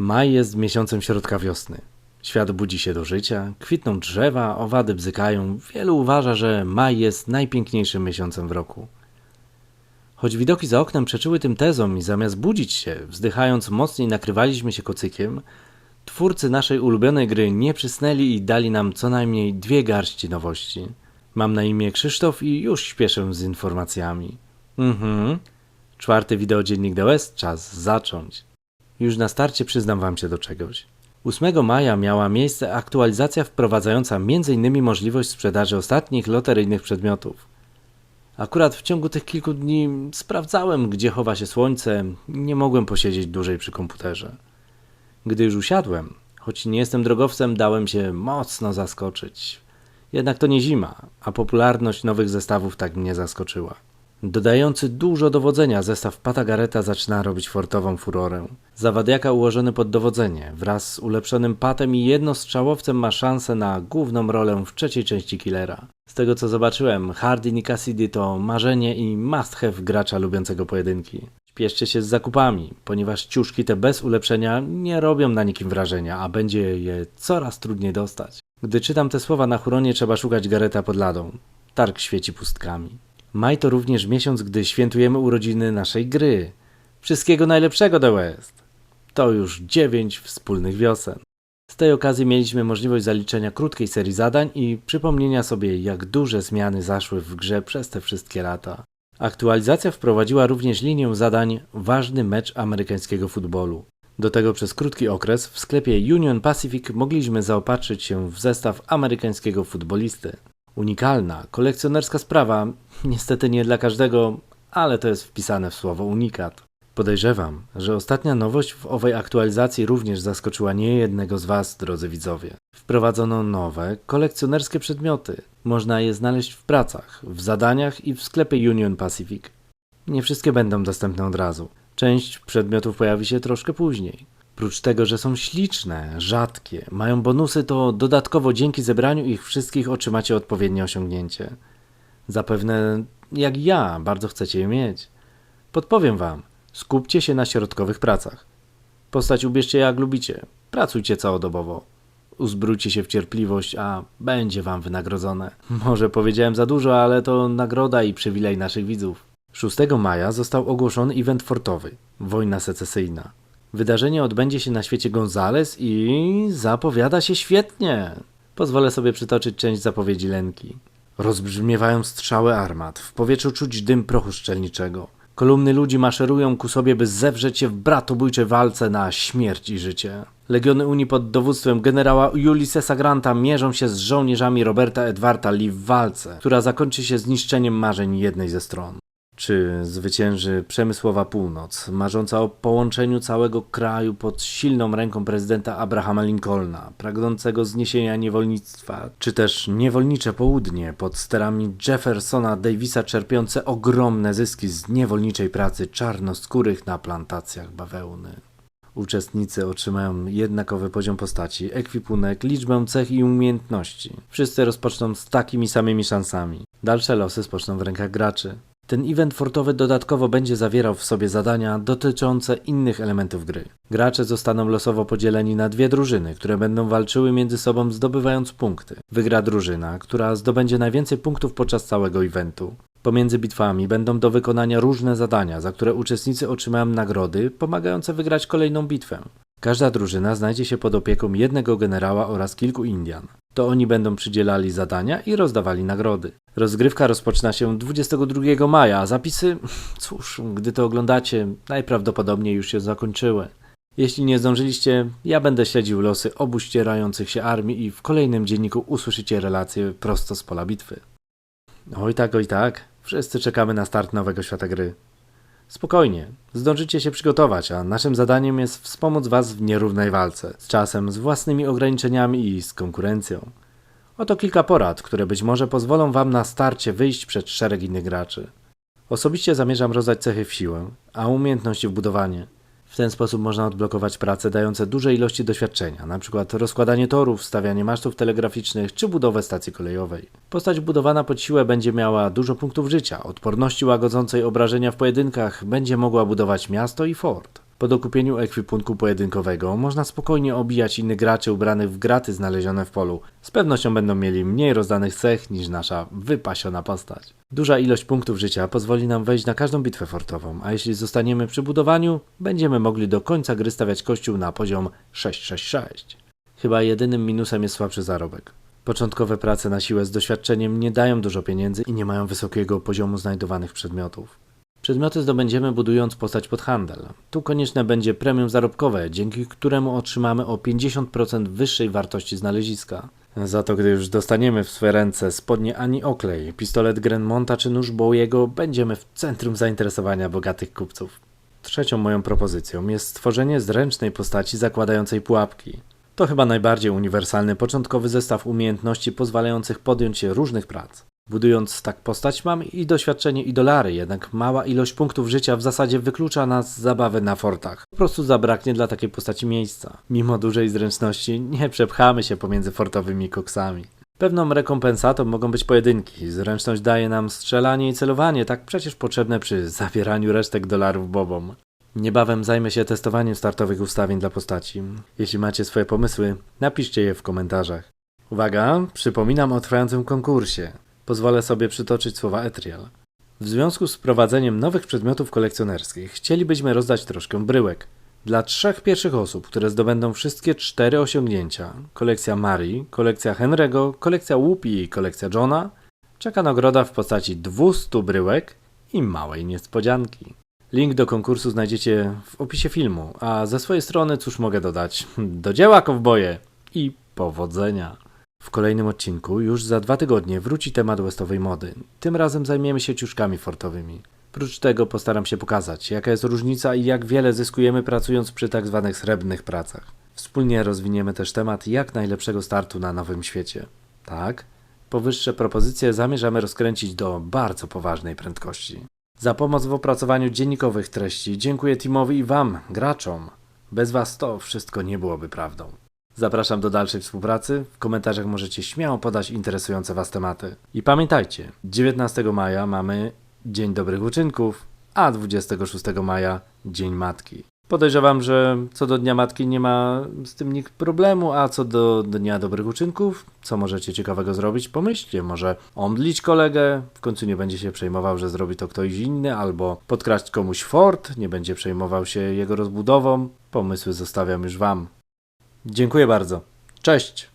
Maj jest miesiącem środka wiosny. Świat budzi się do życia, kwitną drzewa, owady bzykają. Wielu uważa, że maj jest najpiękniejszym miesiącem w roku. Choć widoki za oknem przeczyły tym tezom i zamiast budzić się, wzdychając mocniej nakrywaliśmy się kocykiem, twórcy naszej ulubionej gry nie przysnęli i dali nam co najmniej dwie garści nowości. Mam na imię Krzysztof i już śpieszę z informacjami. Mhm. Czwarty wideodziennik The West, czas zacząć. Już na starcie przyznam wam się do czegoś. 8 maja miała miejsce aktualizacja wprowadzająca m.in. możliwość sprzedaży ostatnich loteryjnych przedmiotów. Akurat w ciągu tych kilku dni sprawdzałem, gdzie chowa się słońce, nie mogłem posiedzieć dłużej przy komputerze. Gdy już usiadłem, choć nie jestem drogowcem, dałem się mocno zaskoczyć. Jednak to nie zima, a popularność nowych zestawów tak mnie zaskoczyła. Dodający dużo dowodzenia zestaw Patagareta zaczyna robić fortową furorę. Zawadiaka ułożony pod dowodzenie wraz z ulepszonym patem i jednostrzałowcem ma szansę na główną rolę w trzeciej części Killera. Z tego co zobaczyłem, Hardin i Cassidy to marzenie i must have gracza lubiącego pojedynki. Śpieszcie się z zakupami, ponieważ ciuszki te bez ulepszenia nie robią na nikim wrażenia, a będzie je coraz trudniej dostać. Gdy czytam te słowa na huronie trzeba szukać Gareta pod ladą. Targ świeci pustkami. Maj to również miesiąc, gdy świętujemy urodziny naszej gry. Wszystkiego najlepszego The West. To już dziewięć wspólnych wiosen. Z tej okazji mieliśmy możliwość zaliczenia krótkiej serii zadań i przypomnienia sobie, jak duże zmiany zaszły w grze przez te wszystkie lata. Aktualizacja wprowadziła również linię zadań Ważny mecz amerykańskiego futbolu. Do tego przez krótki okres w sklepie Union Pacific mogliśmy zaopatrzyć się w zestaw amerykańskiego futbolisty. Unikalna, kolekcjonerska sprawa, niestety nie dla każdego, ale to jest wpisane w słowo unikat. Podejrzewam, że ostatnia nowość w owej aktualizacji również zaskoczyła niejednego z Was, drodzy widzowie. Wprowadzono nowe, kolekcjonerskie przedmioty. Można je znaleźć w pracach, w zadaniach i w sklepie Union Pacific. Nie wszystkie będą dostępne od razu. Część przedmiotów pojawi się troszkę później. Prócz tego, że są śliczne, rzadkie, mają bonusy, to dodatkowo dzięki zebraniu ich wszystkich otrzymacie odpowiednie osiągnięcie. Zapewne, jak ja, bardzo chcecie je mieć. Podpowiem wam, skupcie się na środkowych pracach. Postać ubierzcie jak lubicie, pracujcie całodobowo. Uzbrójcie się w cierpliwość, a będzie wam wynagrodzone. Może powiedziałem za dużo, ale to nagroda i przywilej naszych widzów. 6 maja został ogłoszony event fortowy Wojna secesyjna. Wydarzenie odbędzie się na świecie Gonzales i zapowiada się świetnie. Pozwolę sobie przytoczyć część zapowiedzi Lenki. Rozbrzmiewają strzały armat, w powietrzu czuć dym prochu szczelniczego. Kolumny ludzi maszerują ku sobie, by zewrzeć się w bratobójczej walce na śmierć i życie. Legiony Unii pod dowództwem generała Ulyssesa Granta mierzą się z żołnierzami Roberta Edwarda Lee w walce, która zakończy się zniszczeniem marzeń jednej ze stron. Czy zwycięży przemysłowa północ, marząca o połączeniu całego kraju pod silną ręką prezydenta Abrahama Lincolna, pragnącego zniesienia niewolnictwa, czy też niewolnicze południe pod sterami Jeffersona Davisa czerpiące ogromne zyski z niewolniczej pracy czarnoskórych na plantacjach bawełny? Uczestnicy otrzymają jednakowy poziom postaci, ekwipunek, liczbę cech i umiejętności. Wszyscy rozpoczną z takimi samymi szansami. Dalsze losy spoczną w rękach graczy. Ten event fortowy dodatkowo będzie zawierał w sobie zadania dotyczące innych elementów gry. Gracze zostaną losowo podzieleni na dwie drużyny, które będą walczyły między sobą zdobywając punkty. Wygra drużyna, która zdobędzie najwięcej punktów podczas całego eventu. Pomiędzy bitwami będą do wykonania różne zadania, za które uczestnicy otrzymają nagrody pomagające wygrać kolejną bitwę. Każda drużyna znajdzie się pod opieką jednego generała oraz kilku Indian. To oni będą przydzielali zadania i rozdawali nagrody. Rozgrywka rozpoczyna się 22 maja, a zapisy, cóż, gdy to oglądacie, najprawdopodobniej już się zakończyły. Jeśli nie zdążyliście, ja będę śledził losy obu ścierających się armii i w kolejnym dzienniku usłyszycie relacje prosto z pola bitwy. Oj tak, oj tak, wszyscy czekamy na start nowego świata gry. Spokojnie, zdążycie się przygotować, a naszym zadaniem jest wspomóc Was w nierównej walce, z czasem, z własnymi ograniczeniami i z konkurencją. Oto kilka porad, które być może pozwolą Wam na starcie wyjść przed szereg innych graczy. Osobiście zamierzam rozdać cechy w siłę, a umiejętności w budowanie. W ten sposób można odblokować prace dające duże ilości doświadczenia, np. rozkładanie torów, stawianie masztów telegraficznych czy budowę stacji kolejowej. Postać budowana pod siłę będzie miała dużo punktów życia, odporności łagodzącej obrażenia w pojedynkach, będzie mogła budować miasto i fort. Po dokupieniu ekwipunku pojedynkowego można spokojnie obijać innych graczy ubranych w graty znalezione w polu. Z pewnością będą mieli mniej rozdanych cech niż nasza wypasiona postać. Duża ilość punktów życia pozwoli nam wejść na każdą bitwę fortową, a jeśli zostaniemy przy budowaniu, będziemy mogli do końca gry stawiać kościół na poziom 666. Chyba jedynym minusem jest słabszy zarobek. Początkowe prace na siłę z doświadczeniem nie dają dużo pieniędzy i nie mają wysokiego poziomu znajdowanych przedmiotów. Przedmioty zdobędziemy budując postać pod handel. Tu konieczne będzie premium zarobkowe, dzięki któremu otrzymamy o 50% wyższej wartości znaleziska. Za to, gdy już dostaniemy w swe ręce spodnie Ani Oklej, pistolet Grenmonta czy nóż Bowiego, będziemy w centrum zainteresowania bogatych kupców. Trzecią moją propozycją jest stworzenie zręcznej postaci zakładającej pułapki. To chyba najbardziej uniwersalny początkowy zestaw umiejętności pozwalających podjąć się różnych prac. Budując tak postać mamy i doświadczenie i dolary, jednak mała ilość punktów życia w zasadzie wyklucza nas z zabawy na fortach. Po prostu zabraknie dla takiej postaci miejsca. Mimo dużej zręczności nie przepchamy się pomiędzy fortowymi koksami. Pewną rekompensatą mogą być pojedynki. Zręczność daje nam strzelanie i celowanie, tak przecież potrzebne przy zabieraniu resztek dolarów bobom. Niebawem zajmę się testowaniem startowych ustawień dla postaci. Jeśli macie swoje pomysły, napiszcie je w komentarzach. Uwaga, przypominam o trwającym konkursie. Pozwolę sobie przytoczyć słowa Etrial. W związku z wprowadzeniem nowych przedmiotów kolekcjonerskich chcielibyśmy rozdać troszkę bryłek. Dla trzech pierwszych osób, które zdobędą wszystkie cztery osiągnięcia kolekcja Marii, kolekcja Henry'ego, kolekcja Whoopi i kolekcja Johna czeka nagroda w postaci 200 bryłek i małej niespodzianki. Link do konkursu znajdziecie w opisie filmu, a ze swojej strony cóż mogę dodać? Do dzieła kowboje i powodzenia! W kolejnym odcinku już za dwa tygodnie wróci temat westowej mody. Tym razem zajmiemy się ciuszkami fortowymi. Prócz tego postaram się pokazać, jaka jest różnica i jak wiele zyskujemy pracując przy tak zwanych srebrnych pracach. Wspólnie rozwiniemy też temat jak najlepszego startu na nowym świecie. Tak, powyższe propozycje zamierzamy rozkręcić do bardzo poważnej prędkości. Za pomoc w opracowaniu dziennikowych treści dziękuję Timowi i Wam, graczom. Bez Was to wszystko nie byłoby prawdą. Zapraszam do dalszej współpracy. W komentarzach możecie śmiało podać interesujące Was tematy. I pamiętajcie, 19 maja mamy Dzień Dobrych Uczynków, a 26 maja Dzień Matki. Podejrzewam, że co do Dnia Matki nie ma z tym nikt problemu, a co do Dnia Dobrych Uczynków, co możecie ciekawego zrobić, pomyślcie, może omdlić kolegę, w końcu nie będzie się przejmował, że zrobi to ktoś inny, albo podkraść komuś fort, nie będzie przejmował się jego rozbudową. Pomysły zostawiam już Wam. Dziękuję bardzo. Cześć!